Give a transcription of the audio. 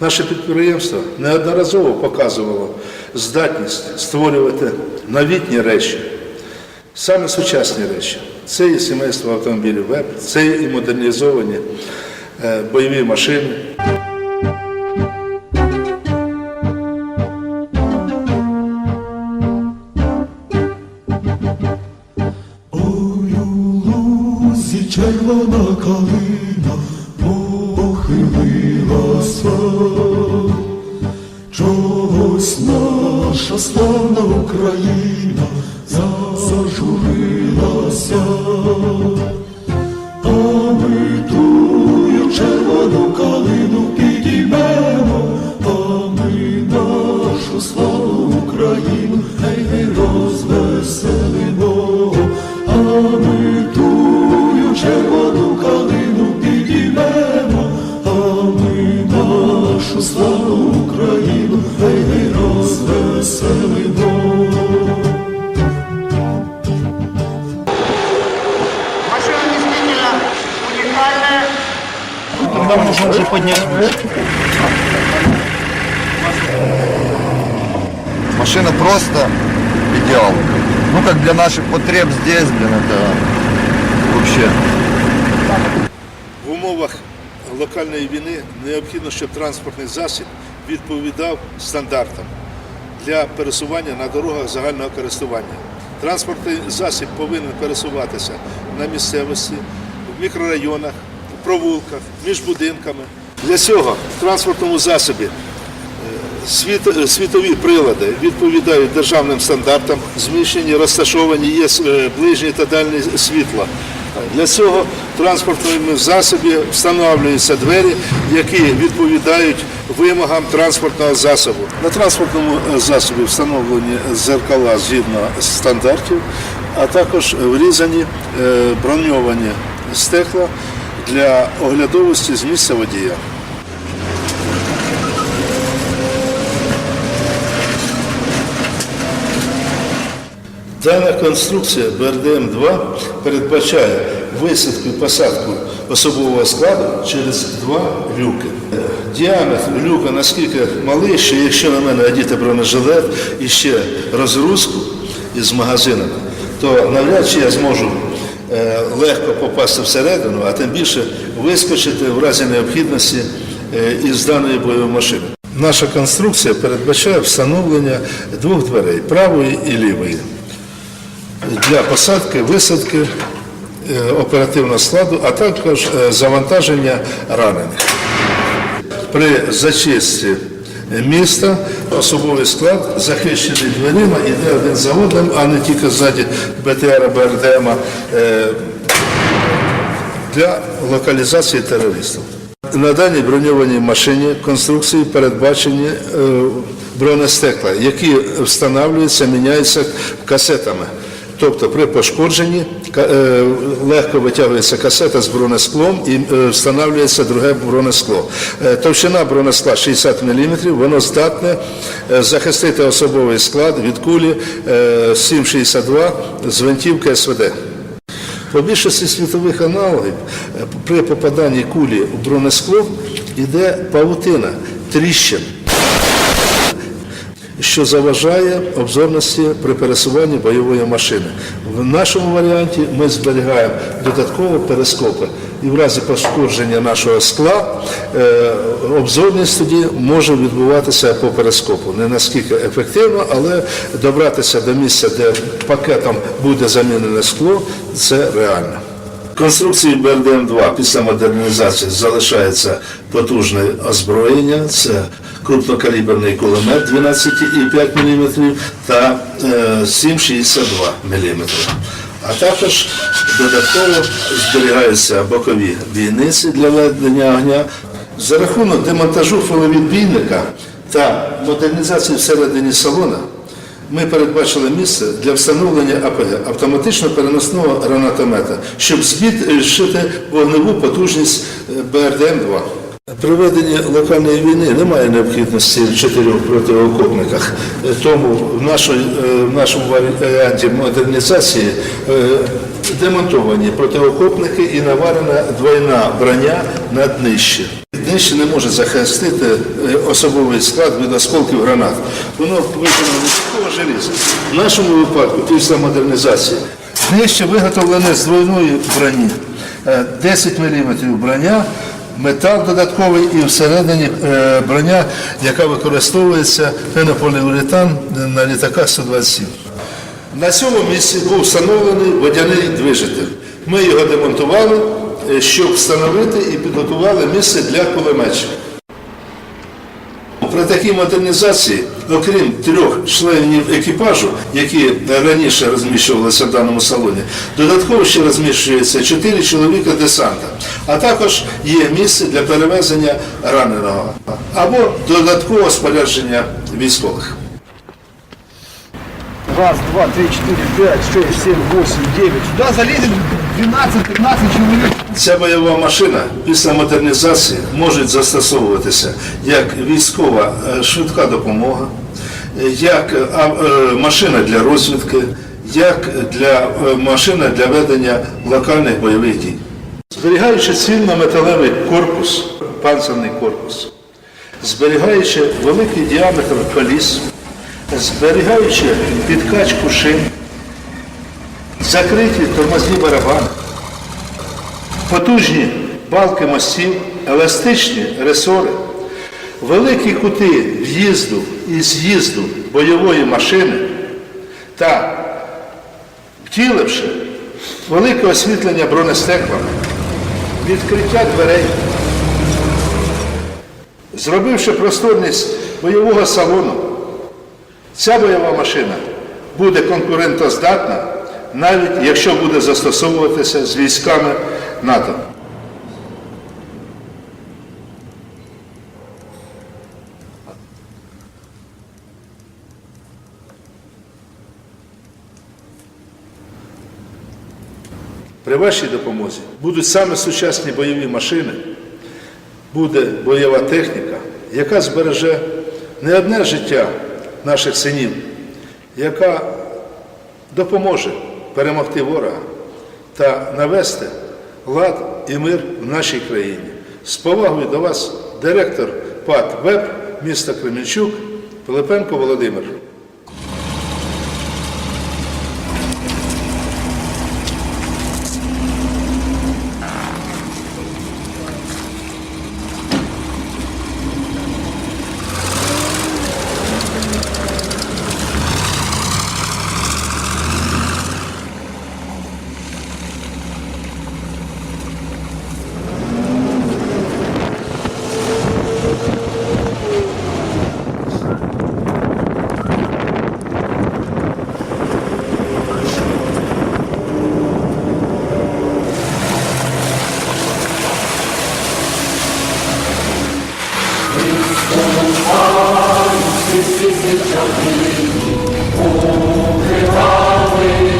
Наше підприємство неодноразово показувало здатність створювати новітні речі, саме сучасні речі. Це і сімейство автомобілів ВЕП, це і модернізовані е, бойові машини. Червона калина наша славна Україна зажурилася, поднять выше. Машина просто идеал. Ну, как для наших потреб здесь, блин, это вообще. В умовах локальної війни необхідно, щоб транспортний засіб відповідав стандартам для пересування на дорогах загального користування. Транспортний засіб повинен пересуватися на місцевості, в мікрорайонах, в провулках, між будинками. Для цього в транспортному засобі Світ, е, світові прилади відповідають державним стандартам, зміщені, розташовані є е, ближні та дальні світла. Для цього в транспортному засобі встановлюються двері, які відповідають вимогам транспортного засобу. На транспортному е, засобі встановлені зеркала згідно стандартів, а також врізані е, броньовані стекла для оглядовості з місця водія. Дана конструкція БРДМ-2 передбачає висадку і посадку особового складу через два люки. Діаметр люка наскільки малий, що якщо на мене одіти бронежилет і ще розгрузку із магазинами, то навряд чи я зможу легко попасти всередину, а тим більше вискочити в разі необхідності е, із даної бойової машини. Наша конструкція передбачає встановлення двох дверей правої і лівої для посадки, висадки е, оперативного складу, а також е, завантаження ранених. При зачистці міста особовий склад захищений дверима, йде один за одним, а не тільки ззаді БТР БРДМ е, для локалізації терористів. На даній броньованій машині конструкції передбачені е, бронестекла, які встановлюються, міняються касетами. Тобто при пошкодженні е, легко витягується касета з бронесклом і е, встановлюється друге бронескло. Е, Товщина бронескла 60 мм, воно здатне захистити особовий склад від кулі е, 7,62 з гвинтівки СВД. По більшості світових аналогів при попаданні кулі у бронескло йде павутина, тріщин, що заважає обзорності при пересуванні бойової машини. В нашому варіанті ми зберігаємо додатково перископи. І в разі пошкодження нашого скла е, обзорність тоді може відбуватися по перископу. Не наскільки ефективно, але добратися до місця, де пакетом буде замінене скло, це реально. Конструкції БРДМ-2 після модернізації залишається потужне озброєння. Це крупнокаліберний кулемет 12,5 мм та е, 7,62 мм. А також додатково зберігаються бокові бійниці для ведення огня. За рахунок демонтажу филовідбійника та модернізації всередині салона ми передбачили місце для встановлення АПГ автоматично переносного гранатомета, щоб збільшити вогневу потужність е, БРДМ-2. При веденні локальної війни немає необхідності в чотирьох протиокопниках, тому в, нашій, е, в нашому варіанті модернізації е, демонтовані протиокопники і наварена двойна броня на днищі. нижче не може захистити е, особовий склад від осколків гранат. Воно виконано з такого желіза. В нашому випадку, після модернізації, нижче виготовлене з двойної броні. Е, 10 мм броня, метал додатковий і всередині е, броня, яка використовується пенополіуретан на літаках 127. На цьому місці був встановлений водяний движитель. Ми його демонтували, е, щоб встановити і підготували місце для кулеметчиків. При такій модернізації, окрім трьох членів екіпажу, які раніше розміщувалися в даному салоні, додатково ще розміщується чотири чоловіка десанта, а також є місце для перевезення раненого або додаткового спорядження військових. Раз, два, три, четыре, пять, шесть, семь, восемь, девять. Сюда залезет 12-15 человек. Ця бойова машина після модернізації може застосовуватися як військова е, швидка допомога, як е, е, машина для розвідки, як для машина для ведення локальних бойових дій. Зберігаючи цільно-металевий корпус, панцерний корпус, зберігаючи великий діаметр коліс, зберігаючи підкачку шин, закриті тормозні барабани, потужні балки мостів, еластичні ресори, великі кути в'їзду і з'їзду бойової машини та втіливши велике освітлення бронестеклами, відкриття дверей, зробивши просторність бойового салону, ця бойова машина буде конкурентоздатна, навіть якщо буде застосовуватися з військами НАТО. При вашій допомозі будуть саме сучасні бойові машини, буде бойова техніка, яка збереже не одне життя наших синів, яка допоможе перемогти ворога та навести лад і мир в нашій країні. З повагою до вас, директор ПАТ ВЕП міста Кременчук Пилипенко Володимир. Укривали